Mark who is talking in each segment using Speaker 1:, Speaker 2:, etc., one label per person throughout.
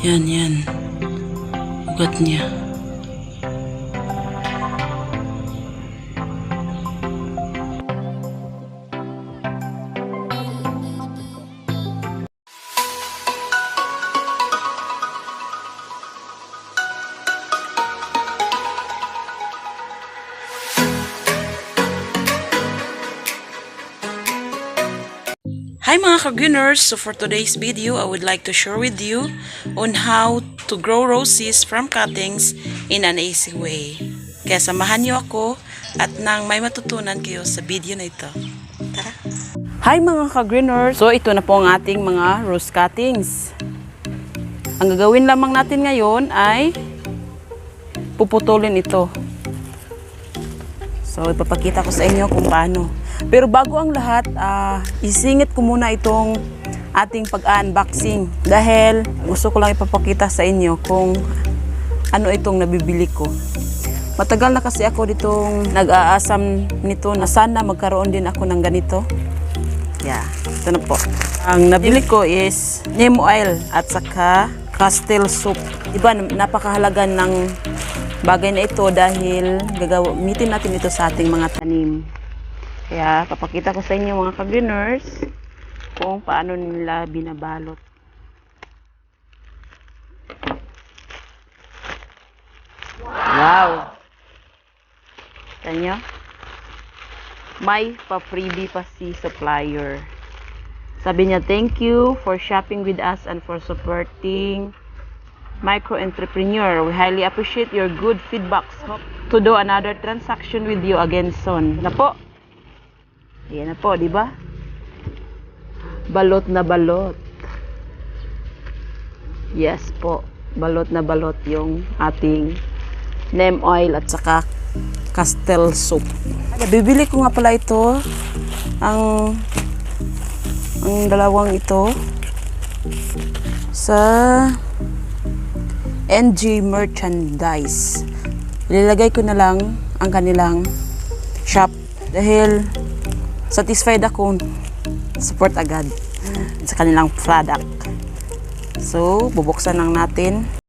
Speaker 1: Yan, yan. Ugat niya. Mga ka-greeners! So for today's video, I would like to share with you on how to grow roses from cuttings in an easy way. Kaya samahan niyo ako at nang may matutunan kayo sa video na ito. Tara! Hi mga ka-greeners! So ito na po ang ating mga rose cuttings. Ang gagawin lamang natin ngayon ay puputulin ito. So, ipapakita ko sa inyo kung paano. Pero bago ang lahat, ah, isingit ko muna itong ating pag-unboxing. Dahil gusto ko lang ipapakita sa inyo kung ano itong nabibili ko. Matagal na kasi ako ditong nag-aasam nito na sana magkaroon din ako ng ganito. Yeah, ito na po. Ang nabili ko is neem oil at saka castle soup. Diba, napakahalaga ng bagay na ito dahil gagamitin natin ito sa ating mga tanim. Kaya papakita ko sa inyo mga ka-greeners kung paano nila binabalot. Wow! Kita nyo? May pa-freebie pa si supplier. Sabi niya, thank you for shopping with us and for supporting micro-entrepreneur. We highly appreciate your good feedbacks. Hope to do another transaction with you again soon. Na po. Ayan na po, di ba? Balot na balot. Yes po. Balot na balot yung ating neem oil at saka castle soup. Bibili ko nga pala ito. Ang ang dalawang ito sa NG Merchandise. Ilalagay ko na lang ang kanilang shop dahil satisfied ako support agad sa kanilang product. So, bubuksan lang natin.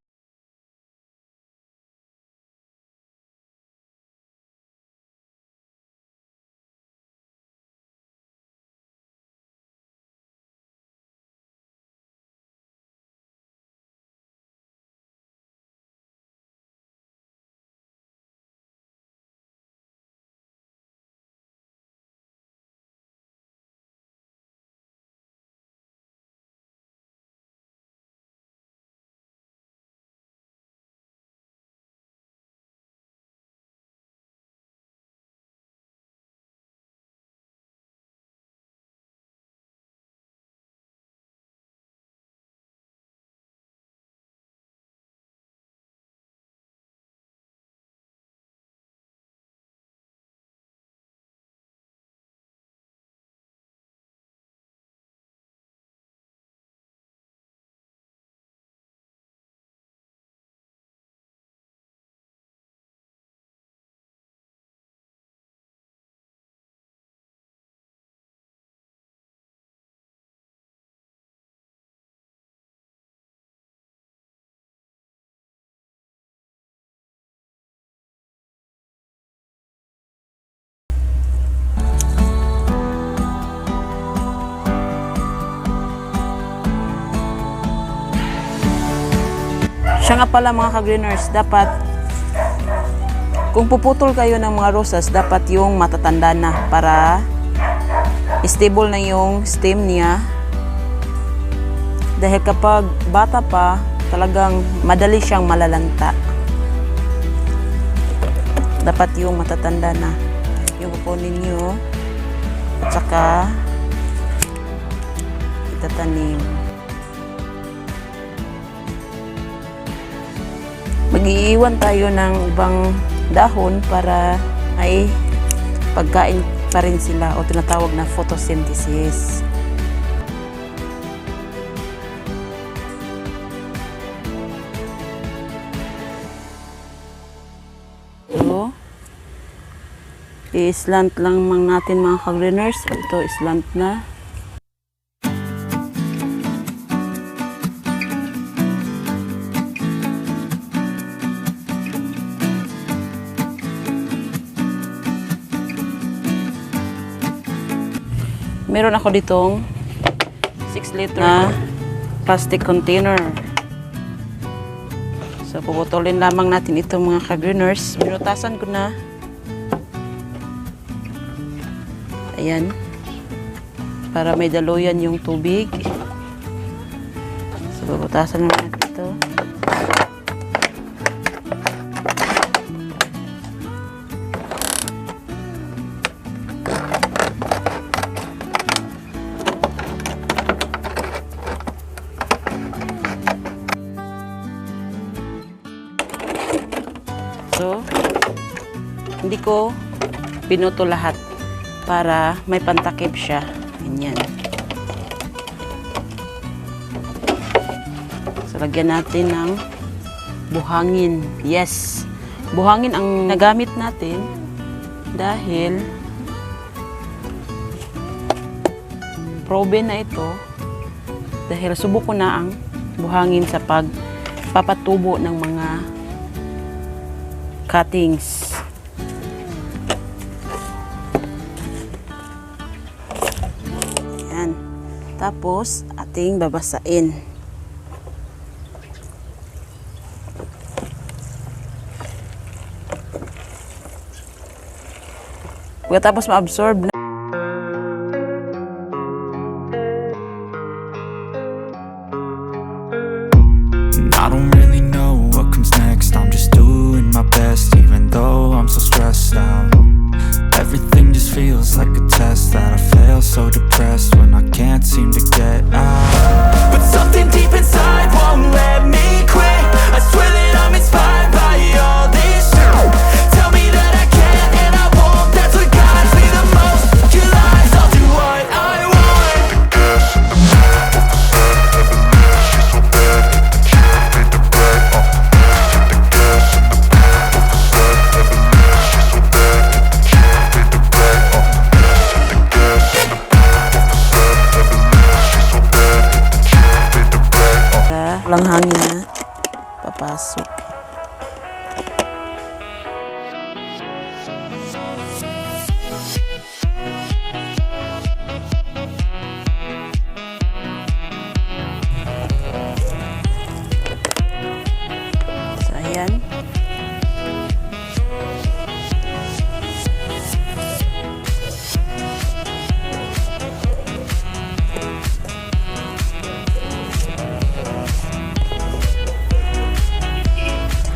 Speaker 1: Siya nga pala mga ka-greeners, dapat kung puputol kayo ng mga rosas, dapat yung matatanda na para stable na yung stem niya. Dahil kapag bata pa, talagang madali siyang malalanta. Dapat yung matatanda na. Yung kukunin nyo. At saka itatanim. Mag-iiwan tayo ng ibang dahon para ay pagkain pa rin sila o tinatawag na photosynthesis. So, i-slant lang natin mga ka-greeners. Ito, slant na. Meron ako ditong 6 liter na plastic container. So, puputulin lamang natin itong mga ka-greeners. Binutasan ko na. Ayan. Para may daluyan yung tubig. So, puputasan na natin ito. So, hindi ko pinuto lahat para may pantakip siya. Ganyan. So, lagyan natin ng buhangin. Yes. Buhangin ang nagamit natin dahil probe na ito dahil subok ko na ang buhangin sa pagpapatubo ng mga cuttings. Yan. Tapos, ating babasain. Pagkatapos ma-absorb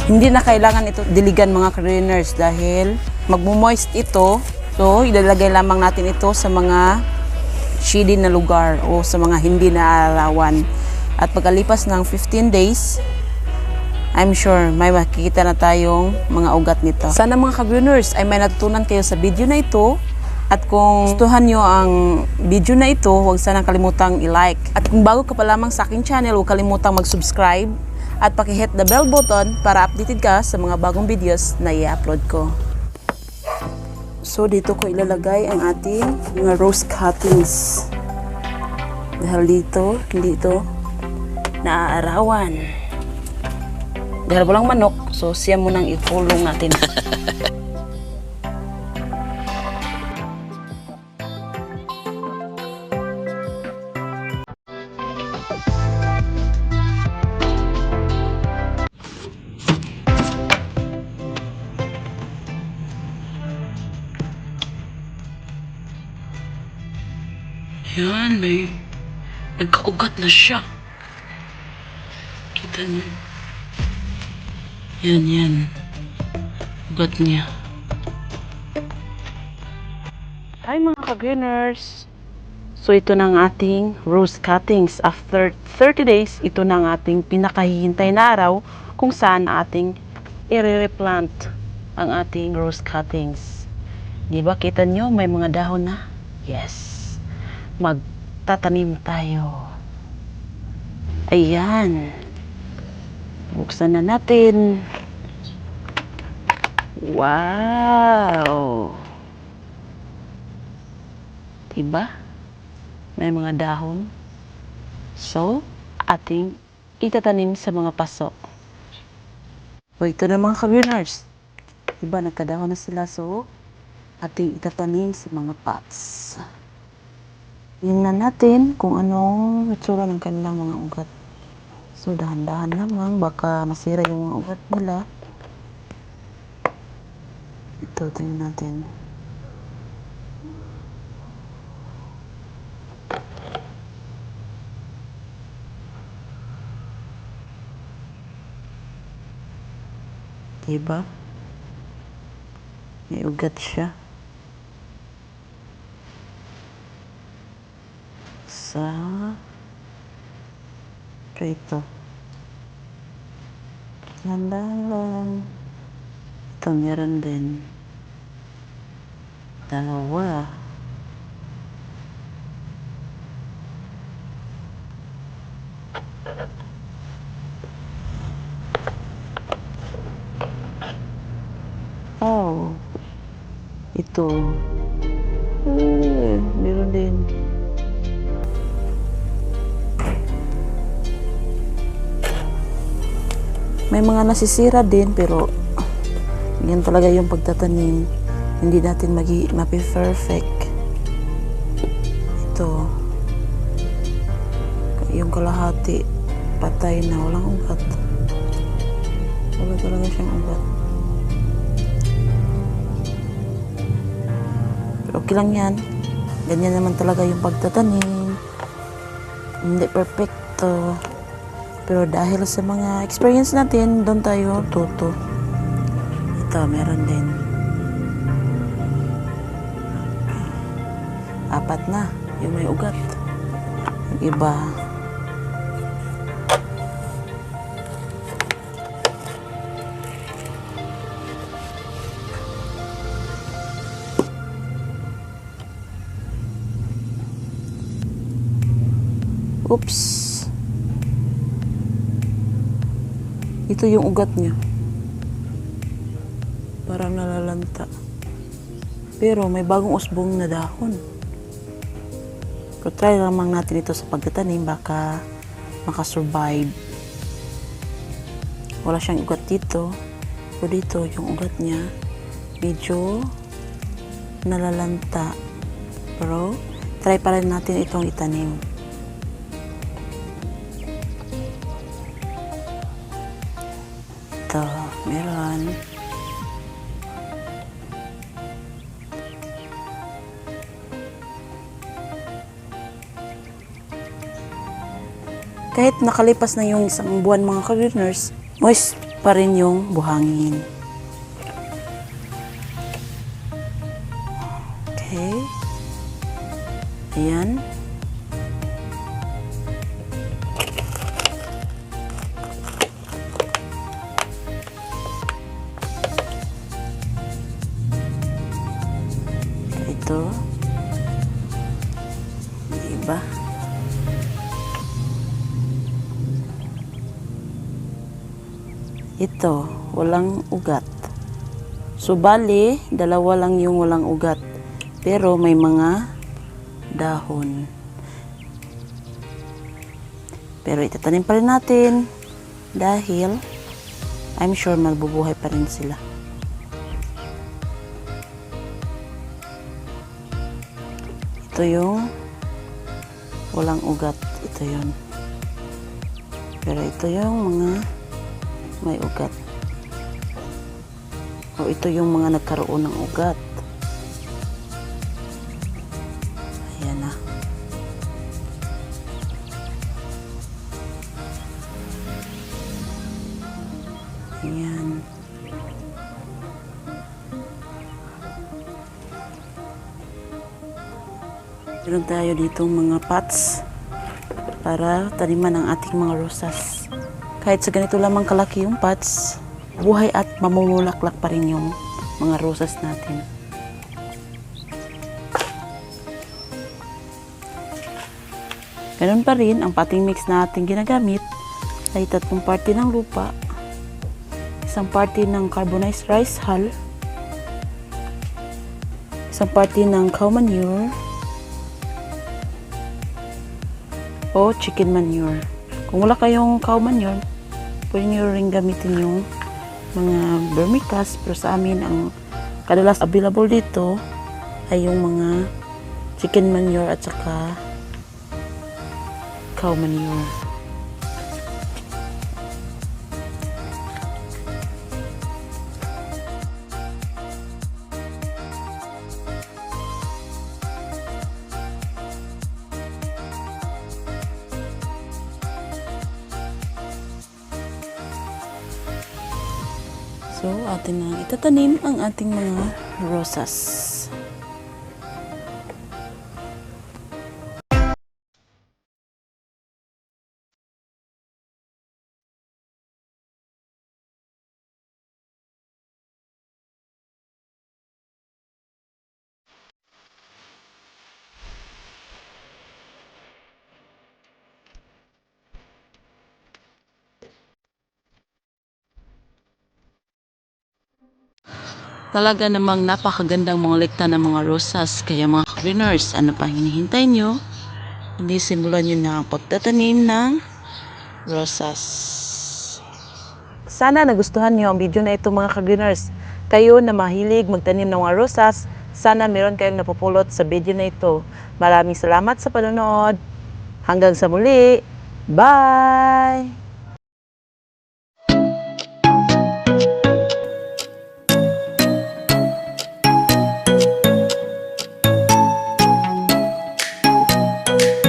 Speaker 1: Hindi na kailangan ito diligan mga cleaners dahil magmo-moist ito. So, ilalagay lamang natin ito sa mga shady na lugar o sa mga hindi na arawan. At pagkalipas ng 15 days, I'm sure may makikita na tayong mga ugat nito. Sana mga ka-viewers ay may natutunan kayo sa video na ito. At kung gustuhan nyo ang video na ito, huwag sanang kalimutang i-like. At kung bago ka pa lamang sa aking channel, huwag kalimutang mag-subscribe at pakihit the bell button para updated ka sa mga bagong videos na i-upload ko. So dito ko ilalagay ang ating mga rose cuttings. Dahil dito, hindi ito naaarawan. Dahil walang manok, so siya munang ikulong natin. nagkaugat na siya. Kita niyo. Yan, yan. Ugat niya. Hi mga ka-greeners! So ito na ang ating rose cuttings. After 30 days, ito na ang ating pinakahihintay na araw kung saan ating i-replant ang ating rose cuttings. Di ba kita nyo may mga dahon na? Yes. Magtatanim tayo. Ayan. Buksan na natin. Wow! Diba? May mga dahon. So, ating itatanim sa mga paso. O, ito na mga ka-viewers. Diba, nagkadahon na sila. So, ating itatanim sa mga pots. Tingnan natin kung anong itsura ng kanilang mga ugat. So, dahan-dahan lamang. Baka masira yung mga ugat nila. Ito, tingnan natin. Diba? May ugat siya. Sa... Ito, ito. Landan lang. Ito, meron din. Dalawa. Oh. Ito. Eh, meron din. May mga nasisira din pero yan talaga yung pagtatanim. Hindi natin magi mapi-perfect. Ito. Yung kalahati patay na walang ugat. Wala talaga siyang ugat. Pero okay lang yan. Ganyan naman talaga yung pagtatanim. Hindi perfecto. Pero dahil sa mga experience natin, doon tayo tuto. Ito, meron din. Apat na. Yung may ugat. Yung iba. Oops. Ito yung ugat niya. Parang nalalanta. Pero may bagong usbong na dahon. Pero try lamang natin ito sa pagtatanim. Baka makasurvive. Wala siyang ugat dito. Pero dito, yung ugat niya, medyo nalalanta. Pero, try pa rin natin itong itanim. Meron. Kahit nakalipas na yung isang buwan mga ka-learners, moist pa rin yung buhangin. Okay. Ayan. Ito. Ito, walang ugat. So, bali, dalawa lang yung walang ugat. Pero may mga dahon. Pero itatanim pa rin natin dahil I'm sure magbubuhay pa rin sila. Ito yung walang ugat. Ito yun. Pero ito yung mga may ugat. O ito yung mga nagkaroon ng ugat. Ayan na. Ayan. Meron tayo ditong mga pots para taniman ang ating mga rosas. Kahit sa ganito lamang kalaki yung pots, buhay at mamumulaklak pa rin yung mga rosas natin. Ganun pa rin, ang potting mix na ating ginagamit ay tatlong parte ng lupa, isang parte ng carbonized rice hull, isang parte ng cow manure, o chicken manure. Kung wala kayong cow manure, Pwede nyo rin gamitin yung mga vermicast pero sa amin ang kadalas available dito ay yung mga chicken manure at saka cow manure. Ating mga rosas. Talaga namang napakagandang mga lekta ng mga rosas. Kaya mga greeners, ano pa hinihintay nyo? Hindi simulan nyo na ang pagtatanim ng rosas. Sana nagustuhan nyo ang video na ito mga ka-greeners. Kayo na mahilig magtanim ng mga rosas, sana meron kayong napupulot sa video na ito. Maraming salamat sa panonood. Hanggang sa muli. Bye!